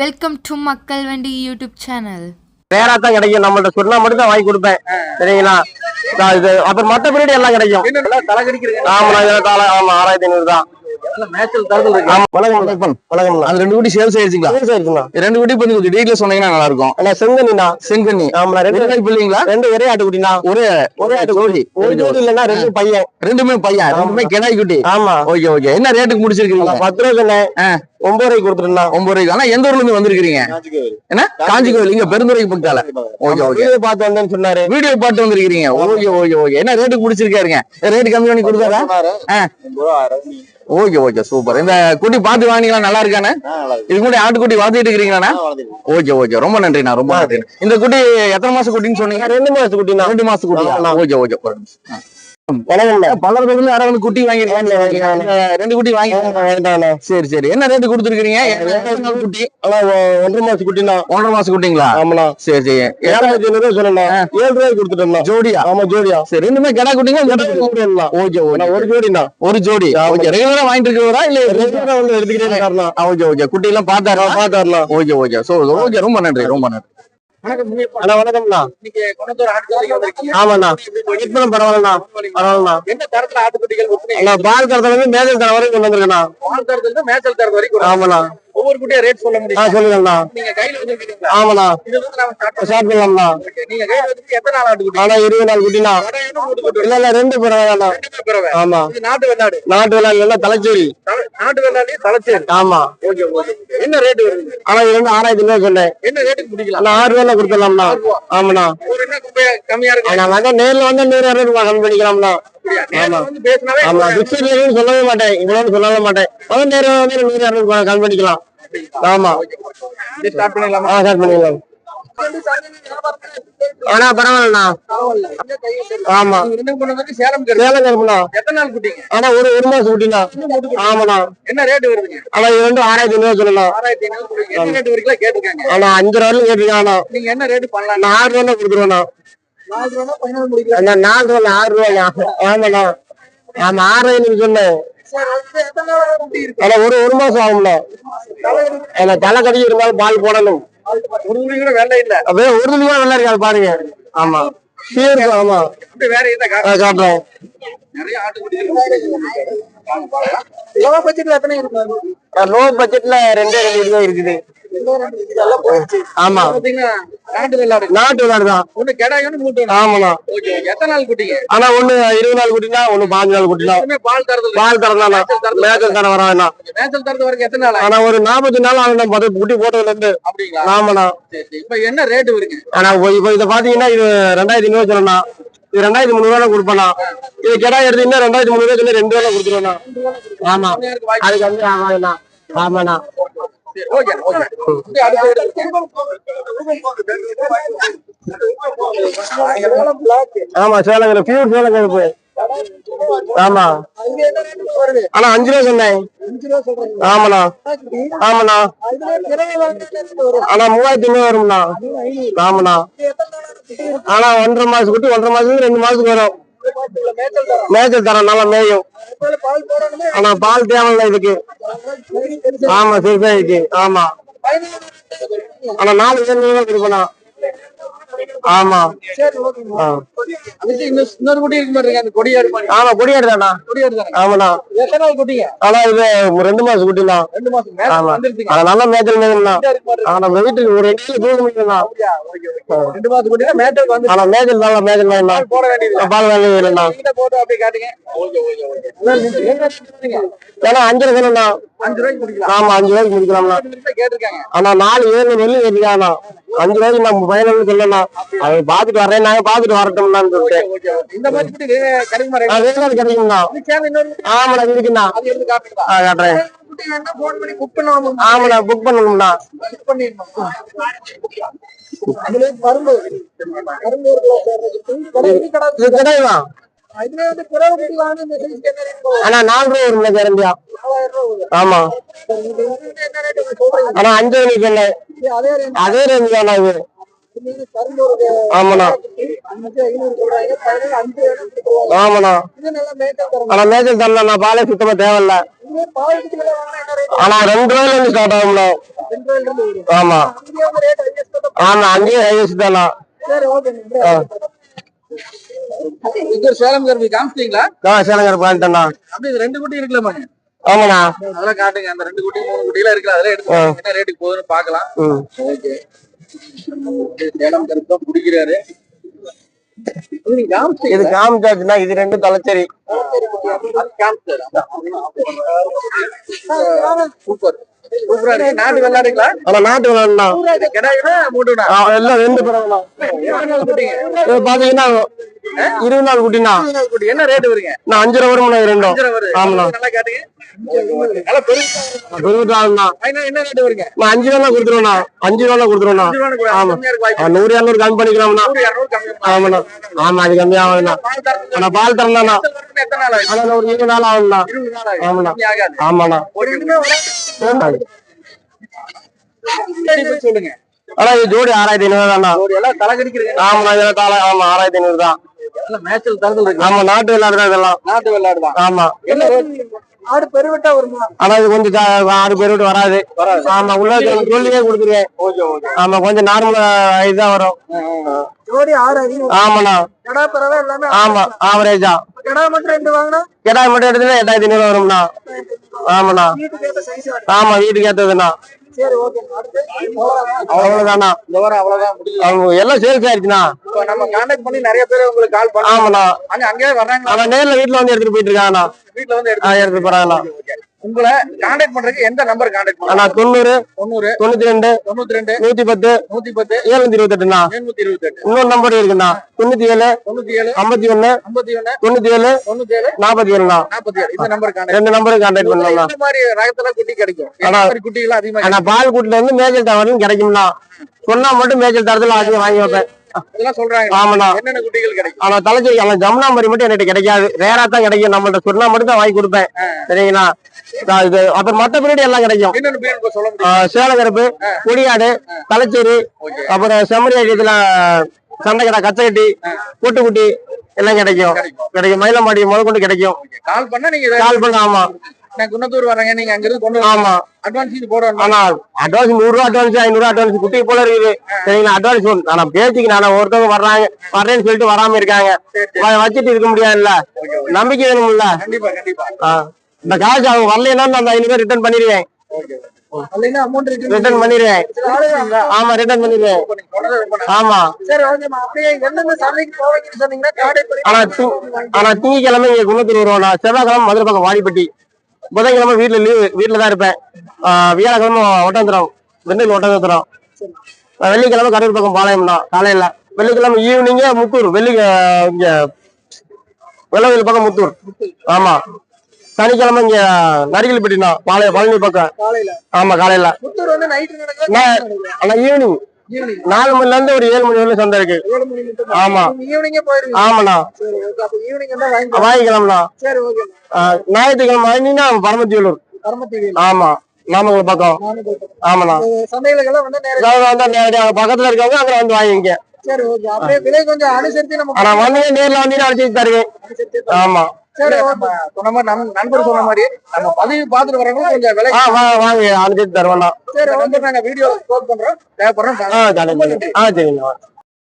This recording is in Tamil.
வெல்கம் டு மக்கள் வண்டி யூடியூப் சேனல் ரேரா தான் கிடைக்கும். நம்மள்ட்ட சொன்னா மட்டும் தான் வாங்கி கொடுப்பேன். சரிங்களா? நான் இது அப்புறம் மத்த பீரியட் எல்லாம் கிடைக்கும். ஆமா ஆமா ஆறாயிரத்தி ஐநூறு தான். ரெண்டு குட்டி சேல்ஸ் ஆயிடுச்சுங்களா இருக்குண்ணா ரெண்டு குட்டி கொஞ்சம் கொஞ்சம் டீட்டெயில் சொன்னீங்கன்னா நல்லா இருக்கும் அண்ணா செங்கண்ணிண்ணா. செங்கண்ணி. ஆமா ரெண்டு ரெண்டு நாள் பிள்ளைங்களா ரெண்டு ஒரே ஆட்டுக்குட்டிண்ணா. ஒரே ஒரே ஜோடி ரெண்டு பையன். ரெண்டுமே பையன் ரெண்டுமே கிடாய் குட்டி. ஆமா. Okay okay. என்ன ரேட்டுக்கு முடிச்சிருக்கீங்க பத்து ரூபா சொன்னேன். ஆ. ஒன்பது ரூபாய்க்கு கொடுத்துருந்தா ஒன்பது ரூபாய்க்கு. ஆனா எந்த ஊர்ல இருந்து வந்திருக்கீங்க என்ன? காஞ்சி கோவில் இங்க பெருந்துறைக்கு பக்கத்தால ஓகே ஓகே. வீடியோ பார்த்து வந்தேன்னு சொன்னாரு. வீடியோ பார்த்து வந்திருக்கீங்க ஓகே ஓகே ஓகே. என்ன ரேட்டுக்கு முடிச்சிருக்காருங்க? ரேட் கம்மி பண்ணி கொடுத்தாரா? Okay okay super. இந்த குட்டி பார்த்து வாங்கினீங்களா? நல்லா இருக்கானே? இதுக்கு முன்னாடி ஆட்டுக்குட்டி வளர்த்துட்டு இருக்கிறீங்களாண்ணா? Okay okay. ரொம்ப நன்றிண்ணா ரொம்ப நன்றி இந்த குட்டி எத்தனை மாசம் குட்டின்னு சொன்னீங்க? ரெண்டு மாசத்து குட்டிண்ணா. ரெண்டு மாசம் குட்டி. Okay okay. யாராவது வந்து குட்டி வாங்கிருக்காங்க ரெண்டு குட்டி வாங்கி சரி சரி. என்ன ரேட்டு கொடுத்துருக்கீங்க? குட்டி. ஒன்றரை மாசம் குட்டிங்களா? ஆமாண்ணா. சரி சரி. ஏழாயிரத்தி ஐநூறு ஏழு ரூபாய்க்கு கொடுத்துட்டோம்ண்ணா ஜோடியா? ஆமா ஜோடியா. சரி ரெண்டுமே கடா குட்டிங்க ஓகே ஓகே. ஒரு ஜோடிண்ணா. ஒரு ஜோடி. ஓகே ரெகுலரா வாங்கிட்டு இருக்கிறவரா இல்ல ரெகுலரா வந்து எடுத்துக்கிட்டே ஓகே ஓகே. குட்டி எல்லாம் பார்த்தாரா பாத்தாருண்ணா ஓகே ஓகே. So okay. ரொம்ப நன்றி ரொம்ப நன்றி. அண்ணா வணக்கம்ண்ணா. ஆமாண்ணா. இப்பதான் பரவாயில்லண்ணா. பரவாயில்லண்ணா. என்ன தரத்துல ஆட்டுக்குட்டிகள் விற்பனை பால் தரத்துல இருந்து மேஜல் தர வரைக்கும் கொண்டு வந்திருக்கேண்ணா பால் தரத்துல இருந்து தரது வரைக்கும். ஆமாண்ணா. ஒவ்வொரு குட்டியா ரேட் சொல்ல ஆ முடியும் சொல்லுங்கண்ணா. நீங்க கையில வச்சிருக்கீங்களா ஆமாண்ணா. இது வந்து நாம. ஸ்டார்ட் பண்ணலாம்ண்ணா. நீங்க கையில வச்சிருக்க எத்தனை நாள் ஆட்டுக்குட்டி ஆனா இருபது நாள் குட்டிண்ணா. கடை என்ன மூட்டு குட்டி இல்ல இல்ல ரெண்டு பரவாயில்லண்ணா ரெண்டுமே பிறவை. ஆமா. இது நாட்டு வெள்ளாடு. நாட்டு விளையாடு எல்லாம் தலைச்சேரி தல- நாட்டு வெள்ளாடு தலைச்சேரி ஆமா. ஓகே ஓகே என்ன ரேட் வருது? ஆனா இது ரெண்டு ஆறாயிரத்தி ரூபா சொன்னேன். என்ன ரேட்டுக்கு முடிக்கலாம்? ஆனா ஆறு ரூபாய் கொடுத்துடலாம்ண்ணா. ஆமாண்ணா. ஒரு என்ன கம்மியா இருக்கு? ஆனா வந்து நேர்ல வந்து நூறு இரநூறு ரூபாய் கம்மி பண்ணிக்கலாம்ண்ணா. ஆமா. சொல்லவே மாட்டேன். இவ்வளவு சொல்லவே மாட்டேன். நேரம் வந்து நூறு இரநூறு ரூபாய் கம்மி பண்ணிக்கலாம். ஆமா. இது ஸ்டார்ட் பண்ணிடலாமா? ஆ ஸ்டார்ட் பண்ணிக்கலாம் ஆனா பரவாயில்லண்ணா. ஆமா. ரெண்டு சேலம். சேலம் கருப்புண்ணா. எத்தனை நாள் குட்டிங்க? ஆனா ஒரு ஒரு மாசம் குட்டிண்ணா. ஆமாண்ணா. என்ன ரேட் வருதுங்க? ஆனா இது ரெண்டும் ஆறாயிரத்தி ஐநூறு சொல்லலாம். ஆறாயிரத்தி ஐநூறு கொடுங்க. என்ன ரேட் வரைக்கும் கேட்டிருக்காங்க. ஆனா அஞ்சு ரூபாய் கேட்டிருக்காண்ணா நீங்க என்ன ரேட் பண்ணலாம் நான் ஆறு ரூபா கொடுத்துருவேண்ணா. நாலு ரூபா பதினாலு முடிக்கலாம் அண்ணா நாலு ரூபா ஆறு ரூபாய்ண்ணா ஆமாண்ணா ஆமா ஆறு ஐநூறு சொன்னேன் ஒரு ஒரு மாசம் ஆகும்ண்ணா. தலை கடி இருந்தாலும் பால் போடணும். ஒரு துணி கூட வெள்ளை இல்ல. அப்படியே ஒரு கூட நல்லா இருக்காது பாருங்க. ஆமா. சீர் ஆமா. வேற காட்டுறேன். லோ பட்ஜெட்ல எத்தனை இருக்கு? லோ பட்ஜெட்ல ரெண்டே ரெண்டு இருக்குது. ஆமா. நாட்டு விளையாடு தான். ஒண்ணு கெடாய் ஒண்ணு மூட்டு ஒண்ணு. ஆமாண்ணா எத்தனை நாள் குட்டிங்க? ஆனா ஒண்ணு இருபது நாள் குட்டினா ஒண்ணு பாஞ்சு நாள் குட்டினா. பால் தரது பால் தரந்தாண்ணா மேய்ச்சல் தர வராண்ணா மேச்சல் தரது வரைக்கும் எத்தனை நாள்? ஆனா ஒரு நாற்பத்தி நாள் ஆகும் பத்து குட்டி போட்டதுல இருந்து. ஆமாண்ணா. இப்ப என்ன ரேட் வருங்க? ஆனா இப்போ இதை பாத்தீங்கன்னா இது ரெண்டாயிரத்தி ஐநூறு சொல்லணும் இது ரெண்டாயிரத்தி முந்நூறு ரூபா கொடுப்பேண்ணா. இது கிடா எடுத்தீங்கன்னா ரெண்டாயிரத்தி முந்நூறு ரூபா சொல்லி ரெண்டு ரூபா கொடுத்துருவேண்ணா. ஆமா. அதுக்கு வந்து ஆமாண்ணா ஆமாண்ணா. Okay okay. ஆமா சேலங்கிற பியூர் சேலம் கருப்பு ஆமா. ஆனா அஞ்சு ரூபா சொன்னேன். ஆமாண்ணா. ஆமாண்ணா. ஆனா மூவாயிரத்தி ஐநூறு வரும்ண்ணா. ஆமாண்ணா? ஆனா ஒன்றரை மாசம் குட்டி ஒன்றரை மாசத்துக்கு ரெண்டு மாசத்துக்கு வரும். மேய்ச்சல் தரம் நல்லா மேயும். ஆனா பால் தேவையில்ல இதுக்கு. ஆமா இருக்கு ஆமா. ஆனா நாலு பேர் கொடுக்கணும் ஆமா. இன்னொரு கொடியாடு ஆமா கொடியாடு தானா? கொடியாடு தானே? ஆமாண்ணா. எத்தனை நாள் குட்டிங்க? ஆனா இது ரெண்டு மாசம் குட்டிண்ணா ரெண்டு மாசம் ஆமா. நல்லா மேய்ச்சல். ஆனா நம்ம வீட்டுக்கு ஒரு ரெண்டு கிலோ தூரம். ரெண்டு மாசம் குட்டினா மேட்டல் வந்து ஆனா மேய்ச்சல் நல்லா மேய்ச்சல் பால் போட வேண்டியது பால் வாங்கி வேணும்ண்ணா நீங்க போட்டு அப்படியே காட்டுங்க. Okay okay okay. என்ன rate சொன்னீங்க? ஏன்னா அஞ்சரை சொல்லணும்ண்ணா அஞ்சு ரூபாய்க்கு குடிக்கலாம் ஆமா அஞ்சு ரூபாய்க்கு முடிக்கலாம்ண்ணா. கேட்டிருக்காங்க. ஆனா நாலு ஏழு வெள்ளி இருக்காண்ணா அஞ்சு ரூபாய்க்கு நம்ம பையனுக்கு சொல்லணும் அதை பார்த்துட்டு வரேன். நாங்க பார்த்துட்டு வரட்டும்னான்னு சொல்லிட்டு. இந்த மாதிரி கிடைக்குமா ஆமாண்ணா இருக்குண்ணா ஆ காட்டுறேன். ஆமாண்ணா புக் பண்ணணும்ண்ணா இது கடை இது கிடையாதான் இதுல வந்து பிறகு குட்டி வாங்க இந்த சைஸ்க்கு என்ன ரேட் போகும் ஆனா நாலு ரூபா வரும்ண்ணா கேரண்டியா? ஆமா. ஆனா அஞ்சு மணிக்கு அதே ரேஞ்சு தானா இது. ஆமாண்ணா. ஆமாண்ணா. ஆனா மேய்ச்சல் தரலண்ணா பாலே சுத்தமா தேவையில்ல. ஆனா ரெண்டு ரூபாயில இருந்து ஸ்டார்ட் ஆகும்ண்ணா. ஆமா. ஆமா அங்கேயே ஹையஸ்ட் தானா சேலம் கரும்பு காமிச்சிட்டீங்களா? சேலங்கர் பாயிண்டண்ணா அப்படி இது ரெண்டு குட்டி இருக்கலாமா ஆமாண்ணா. அதெல்லாம் காட்டுங்க. அந்த ரெண்டு குட்டி மூணு குட்டிலாம் இருக்குல்ல அதெல்லாம் எடுத்து. என்ன ரேட்டுக்கு போகுதுன்னு பார்க்கலாம். ம். ஓகே சேலம் கருப்பு தான் பிடிக்கிறாரு இது காமிச்சிட்டீங்க இது காமிச்சாச்சுன்னா இது ரெண்டு தலைச்சேரி. சூப்பர். சூப்பரா இருக்கு. நாட்டு வெள்ளாடுங்களா ஆனா நாட்டு விளாடுண்ணா இது கிடாய்னா மூட்டுனா எல்லாம் ரெண்டு பரவாயில்ல இது பாத்தீங்கன்னா இருபது நாள் குட்டிண்ணா. குட்டி. என்ன ரேட் வருங்க? நான் அஞ்சு ரூபா இது ரெண்டும். ஆமாண்ணா. நல்லா காட்டுங்க. அஞ்சு ரூபா கொடுத்துருவேண்ணா. அஞ்சு ரூபா கொடுத்துருவேண்ணா. அஞ்சு ரூபான்னு கூட ஆமா. நூறு இரநூறு கம்மி ஆமாண்ணா. ஆமா அது பால் ஆனா ஆனா ஒரு இருபது நாள் ஆகும்ண்ணா. ஆமாண்ணா. சொல்லுங்க. ஆனா இது ஜோடி ஆறாயிரத்தி ஐநூறு எல்லாம் தலைகடிக்கிறீங்க ஆமாண்ணா இதெல்லாம் தாள ஆமா ஆறாயிரத்தி ஐநூறு தான். மேட்சல் தரத்தில் இருக்கு ஆமா நாட்டு விளையாடு தான் இதெல்லாம். நாட்டு வெள்ளாடு தான் ஆமா. என்ன ஆடு பெருவிட்டா வருமா? ஆனா இது கொஞ்சம் ஜா- ஆறு பேர் விட்டு வராது. ஆமா உள்ள சொல்லியே கொடுத்துருவேன் ஆமா கொஞ்சம் நார்மல் இதுதான் வரும். ஜோடி ஆறு ஐநூறு ஆமாண்ணா. கடா பறவை எல்லாமே ஆமா ஆவரேஜா கடா மட்டும் ரெண்டு வாங்கினா? கிடாய் மட்டும் எடுத்துனா எட்டாயிரத்தி ஐநூறு வரும்ண்ணா. ஆமாண்ணா. ஆமா வீட்டுக்கு ஏத்ததுண்ணா. அவ்வளவுதாண்ணா இந்த வாரம் அவ்வளவுதான்? அவங்க எல்லாம் சேல்ஸ் ஆயிடுச்சுண்ணா இப்போ நம்ம கான்டாக்ட் பண்ணி நிறைய பேர் உங்களுக்கு கால் பண்ணாங்க ஆமாண்ணா. அங்க அங்கேயே வர்றாங்களா? அவன் நேர்ல வீட்டுல வந்து எடுத்துட்டு போயிட்டு இருக்காங்கண்ணா. வீட்டுல வந்து எடுத்து போறாங்கண்ணா. உங்களை கான்டாக்ட் பண்றதுக்கு எந்த நம்பர் கான்டாக்ட் அண்ணா பண்ணலாம் தொண்ணூறு தொண்ணூறு தொண்ணூத்தி ரெண்டு தொண்ணூத்தி ரெண்டு நூத்தி பத்து நூத்தி பத்து ஏழுநூத்தி இருபத்தெட்டுண்ணா. எழுநூத்தி இருபத்தி எட்டு இன்னொரு நம்பர் இருக்குண்ணா தொண்ணூத்தி ஏழு தொண்ணூத்தி ஏழு ஐம்பத்தி ஒண்ணு ஐம்பத்தி ஒண்ணு தொண்ணூத்தி ஏழு தொண்ணூத்தி ஏழு நாற்பத்தி ஏழுண்ணா. நாற்பத்தி ஏழு. இந்த நம்பர் கான்டாக்ட் ரெண்டு நம்பருக்கு கான்டாக்ட் பண்ணலாம்ண்ணா இந்த மாதிரி ரகத்துல குட்டி கிடைக்கும்? ஆனா- குட்டிகள் அதிகமா ஆனா பால் கூட்டுல இருந்து மேஜல் டவர்னு கிடைக்கும்ண்ணா. சொன்னா மட்டும் மேஜல் தரத்துல அதிகம் வாங்கி வைப்பேன். ஆனா தலைச்சேரி ஆனா மட்டும் என்கிட்ட கிடைக்காது. ரேரா தான் கிடைக்கும். நம்மள்ட்ட சொன்னா மட்டும் தான் வாங்கி கொடுப்பேன். சரிங்களா? இது அப்புறம் மத்த பீரியட் எல்லாம் கிடைக்கும். சேலக்கருப்பு கொடியாடு தலைச்சேரி அப்புறம் செம்மறி இதுல சண்டைக்கடை கச்சகட்டி கூட்டுக்குட்டி எல்லாம் கிடைக்கும். கிடைக்கும். மயிலம்பாடி முதல் கொண்டு கிடைக்கும் கால் பண்ணா நீங்க கால் பண்ண ஆமா. நான் குன்னத்தூர் வர்றேங்க நீங்க அங்க இருந்து கொண்டு ஆமா. அட்வான்ஸ் போடணும் ஆனா அட்வான்ஸ் நூறு ரூபா அட்வான்ஸ் ஐநூறு ரூபா அட்வான்ஸ் குட்டி போல இருக்குது. சரிங்களா அட்வான்ஸ் ஆனா பேச்சுக்கு நான் ஒருத்தவங்க வர்றாங்க வர்றேன்னு சொல்லிட்டு வராம இருக்காங்க. வச்சுட்டு இருக்க முடியாதுல்ல? நம்பிக்கை வேணும்ல? கண்டிப்பா. இந்த காசு அவங்க வரலைன்னா நான் அந்த ஐநூறு ரிட்டர்ன் பண்ணிடுவேன். ரிட்டர்ன் பண்ணிடுவேன். ஆமா ரிட்டர்ன் பண்ணிடுவேன். ஆமா. ஆனா திங்கக்கிழமை இங்க குன்னத்தூர் வருவோம் நான் செவ்வாய்க்கிழமை மதுரை பக்கம் வாடிப்பட்டி. புதன்கிழமை வீட்டுல லீவு வீட்டுல தான் இருப்பேன் வியாழக்கிழமை ஒட்டந்துரும் திண்டுக்கல் ஒட்டந்துரும். வெள்ளிக்கிழமை கடலூர் பக்கம் பாளையம் தான் காலையில. வெள்ளிக்கிழமை ஈவினிங்க முத்தூர் வெள்ளி இங்க வெள்ளவேல் பக்கம் முத்தூர். ஆமா. சனிக்கிழமை இங்க நரிகல்பட்டினா பாளையம் பழனி பக்கம். ஆமா காலையில. ஈவினிங் நாலு மணில இருந்து ஒரு ஏழு மணி வரையும் சந்தை இருக்கு. ஆமா. ஆமாண்ணா. வாங்கிக்கலாம்ண்ணா. ஞாயிற்றுக்கிழமை வாங்கினீங்கன்னா பரமத்தியூலூர். ஆமா. நாமக்கல் பக்கம். ஆமாண்ணா. சந்தைகளுக்கெல்லாம் வந்து நேரம் அதாவது வந்து நேரடியா அங்க பக்கத்துல இருக்கவங்க அங்க வந்து வாங்கிக்க சரி ஓகே அப்படியே விலை கொஞ்சம் அனுசரித்து நம்ம ஆனா வந்தீங்க நேர்ல வந்தீங்கன்னா அடிச்சு தருவேன். அனுசரித்து ஆமா. சொன்ன மாதிரி நண்பர் சொன்ன மாதிரி நம்ம பதிவு பார்த்துட்டு வரவங்க கொஞ்சம் விலை வாங்க அனுப்பிச்சு தருவேண்ணா சரி நாங்க வீடியோ பண்றோம் தேவைப்படுறோம் ஆ சரிங்க.